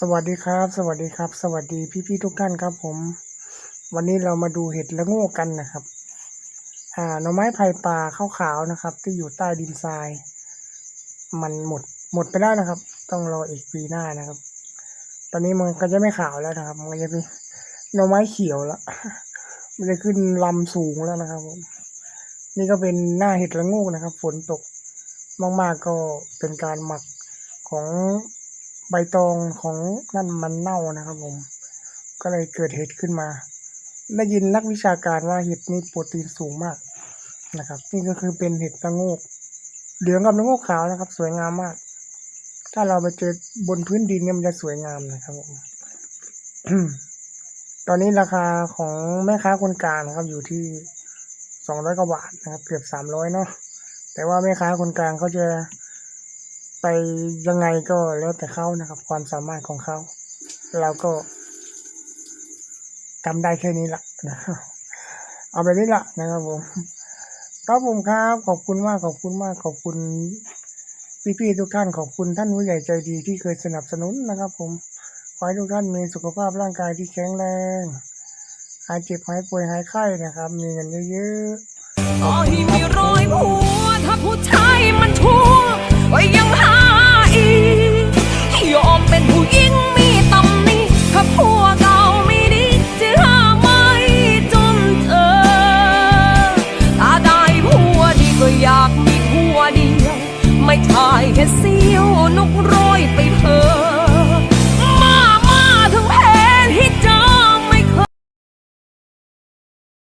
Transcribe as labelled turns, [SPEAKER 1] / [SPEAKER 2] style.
[SPEAKER 1] สวัสดีครับ สวัสดีครับ สวัสดีพี่ๆทุกท่านครับ ผม วันนี้เรามาดูเห็ดละโง่กันนะครับ อ่าหน่อไม้ไผ่ป่าขาวๆนะครับ ที่อยู่ใต้ดินทราย มันหมดหมดไปแล้วนะครับ ต้องรออีกปีหน้านะครับ ตอนนี้มันก็จะไม่ขาวแล้วนะครับ มันก็จะเป็นหน่อไม้เขียวแล้วมันจะขึ้นลำสูงแล้วนะครับผมนี่ก็เป็นหน้าเห็ดละโงูนะครับ ฝนตกมากๆก็เป็นการหมักของ ใบตองของนั่นมันเน่านะครับผม ก็เลยเกิดเห็ดขึ้นมา ได้ยินนักวิชาการว่าเห็ดนี่โปรตีนสูงมากนะครับ นี่ก็คือเป็นเห็ดละโงกเหลืองกับละโงกขาวนะครับ สวยงามมาก ถ้าเราไปเจอบนพื้นดินเนี่ยมันจะสวยงามนะครับผมตอนนี้ราคาของแม่ค้าคนกลางนะครับ อยู่ที่สองร้อยกว่าบาทนะครับ เกือบสามร้อยเนาะแต่ว่าแม่ค้าคนกลางเขาจะ ไปยังไงก็แล้วแต่เขานะครับ ความสามารถของเขาเราก็ทำได้แค่นี้ละนะครับเอาไปนี้ละนะครับผมครับผมครับขอบคุณมากขอบคุณมากขอบคุณพี่ๆทุกท่านขอบคุณท่านผู้ใหญ่ใจดีที่เคยสนับสนุนนะครับ ผมขอให้ทุกท่านมีสุขภาพร่างกายที่แข็งแรงหายเจ็บหายป่วยหายไข้นะครับ มีเงินเยอะๆ
[SPEAKER 2] ไม่ถ่ายแค่เสี้ยว นกร้อยไปเพอ